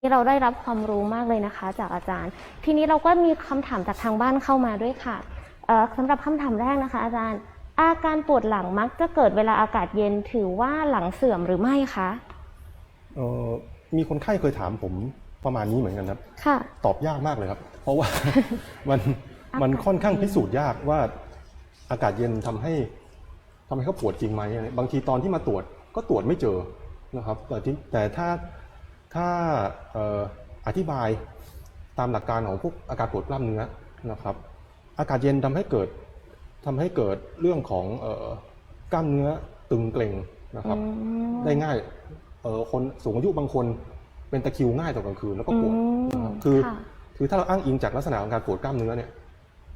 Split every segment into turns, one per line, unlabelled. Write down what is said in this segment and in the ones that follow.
ที่เราได้รับความรู้มากเลยนะคะ จากอาจารย์ ทีนี้เราก็มีคำถามจากทางบ้านเข้ามาด้วยค่ะเอ่อสำหรับคำถามแรกนะคะ อาจารย์ อาการปวดหลังมักจะเกิดเวลาอากาศเย็นถือว่าหลังเสื่อมหรือไม่คะ
เอ่อมีคนไข้เคยถามผมประมาณนี้เหมือนกันครับ
ค่ะ
ตอบยากมากเลยครับ เพราะว่ามันมันค่อนข้างพิสูจน์ยากว่าอากาศเย็นทำให้ทำให้เขาปวดจริงไหมอะไรบางทีตอนที่มาตรวจก็ตรวจไม่เจอนะครับแต่ที่แต่ถ้า ถ้าเอ่ออธิบายตามหลักการของพวกอาการปวดกล้ามเนื้อนะครับ อากาศเย็นทำให้เกิดทำให้เกิดเรื่องของเอ่อกล้ามเนื้อตึงเกร็งนะครับ
อืม
ได้ง่ายเออคนสูงอายุบางคนเป็นตะคริวง่ายตอนกลางคืนแล้วก็ปวด
อืม
นะครับคือ
ค่ะ
คือถ้าเราอ้างอิงจากลักษณะของการปวดกล้ามเนื้อเนี่ย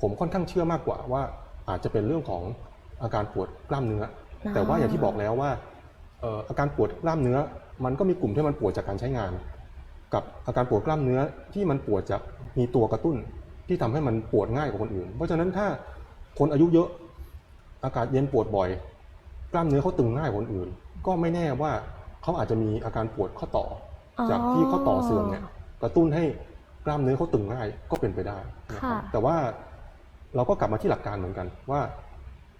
ผมค่อนข้างเชื่อมากกว่าว่าอาจจะเป็นเรื่องของอาการปวดกล้ามเนื้อ แต่ว่าอย่างที่บอกแล้วว่าเอ่ออาการปวดกล้ามเนื้อ มันก็มีกลุ่มที่มันปวดจากการใช้งาน กับอาการปวดกล้ามเนื้อที่มันปวดจากมีตัวกระตุ้นที่ทำให้มันปวดง่ายกว่าคนอื่น เพราะฉะนั้นถ้าคนอายุเยอะอากาศเย็นปวดบ่อย กล้ามเนื้อเขาตึงง่ายกว่าคนอื่น ก็ไม่แน่ว่าเขาอาจจะมีอาการปวดข้อต่ออ
อ
จากที่ข้อต่อเสื่อมเนี่ยกระตุ้นให้กล้ามเนื้อเขาตึงง่ายก็เป็นไปได้นะครับ
ค่ะ
แต่ว่าเราก็กลับมาที่หลักการเหมือนกันว่า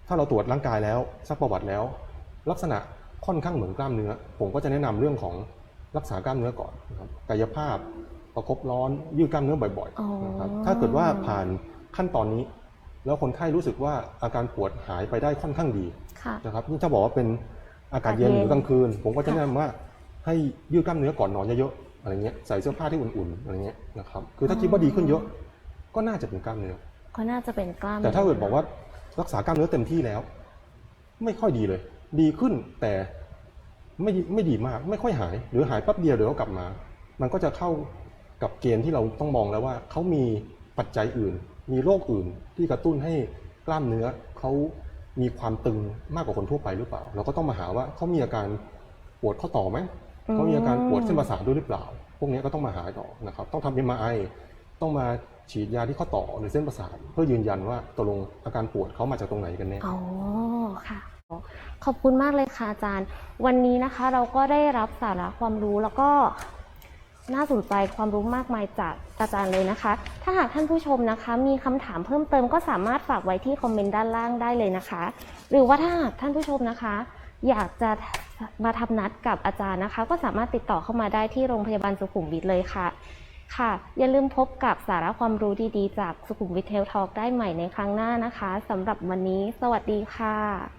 ถ้าเราตรวจร่างกายแล้วซักประวัติแล้ว ลักษณะ ค่อนข้างเหมือนกล้ามเนื้อ ผมก็จะแนะนำเรื่องของรักษากล้ามเนื้อก่อนนะครับกายภาพประคบร้อนยืดกล้ามเนื้อบ่อย
อ๋อ
ๆนะครับถ้าเกิดว่าผ่านขั้นตอนนี้ แล้วคนไข้รู้สึกว่าอาการปวดหายไปได้ค่อนข้างดี
ค่ะ
นะครับนี่ถ้าบอกว่าเป็นอากาศเย็น
อากาศเย็น
หรือกลางคืน ผมก็จะ
ค่ะ
แนะนำว่าให้ยืดกล้ามเนื้อก่อนนอนเยอะๆอะไรเงี้ยใส่เสื้อผ้าที่อุ่นๆอะไรเงี้ยนะครับคือถ้าคิดว่าดีขึ้นเยอะ ก็น่าจะเป็นกล้ามเนื้อ
ก็น่าจะเป็นกล้าม
แต่ถ้าเกิดบอกว่ารักษากล้ามเนื้อเต็มที่แล้ว ไม่ค่อยดีเลย ดีขึ้นแต่ไม่ดีไม่ดีมาก ไม่ค่อยหาย หรือหายแป๊บเดียวเดี๋ยวก็กลับมา มันก็จะเข้ากับเกณฑ์ที่เราต้องมองแล้วว่าเขามีปัจจัยอื่น มีโรคอื่นที่กระตุ้นให้กล้ามเนื้อเขามีความตึงมากกว่าคนทั่วไปหรือเปล่า เราก็ต้องมาหาว่าเขามีอาการปวดข้อต่อไหมเขามีอาการปวดเส้นประสาทด้วยหรือเปล่า พวกนี้ก็ต้องมาหาต่อนะครับ ต้องทำ MRI ต้องมาฉีดยาที่ข้อต่อหรือเส้นประสาทเพื่อยืนยันว่าตกลงอาการปวดเขามาจากตรงไหนกันแน่
อ๋อ ค่ะ ขอบคุณมากเลยค่ะอาจารย์ วันนี้นะคะเราก็ได้รับสาระความรู้แล้วก็น่าสนใจความรู้มากมายจากอาจารย์เลยนะคะ ถ้าหากท่านผู้ชมนะคะ มีคำถามเพิ่มเติมก็สามารถฝากไว้ที่คอมเมนต์ด้านล่างได้เลยนะคะ หรือว่าถ้าหากท่านผู้ชมนะคะ อยากจะมาทำนัดกับอาจารย์นะคะ ก็สามารถติดต่อเข้ามาได้ที่โรงพยาบาลสุขุมวิทเลยค่ะ ค่ะ อย่าลืมพบกับสาระความรู้ดีๆ จากสุขุมวิทเทลทอ k ได้ใหม่ในครั้งหน้านะคะสำหรับวันนี้ สวัสดีค่ะ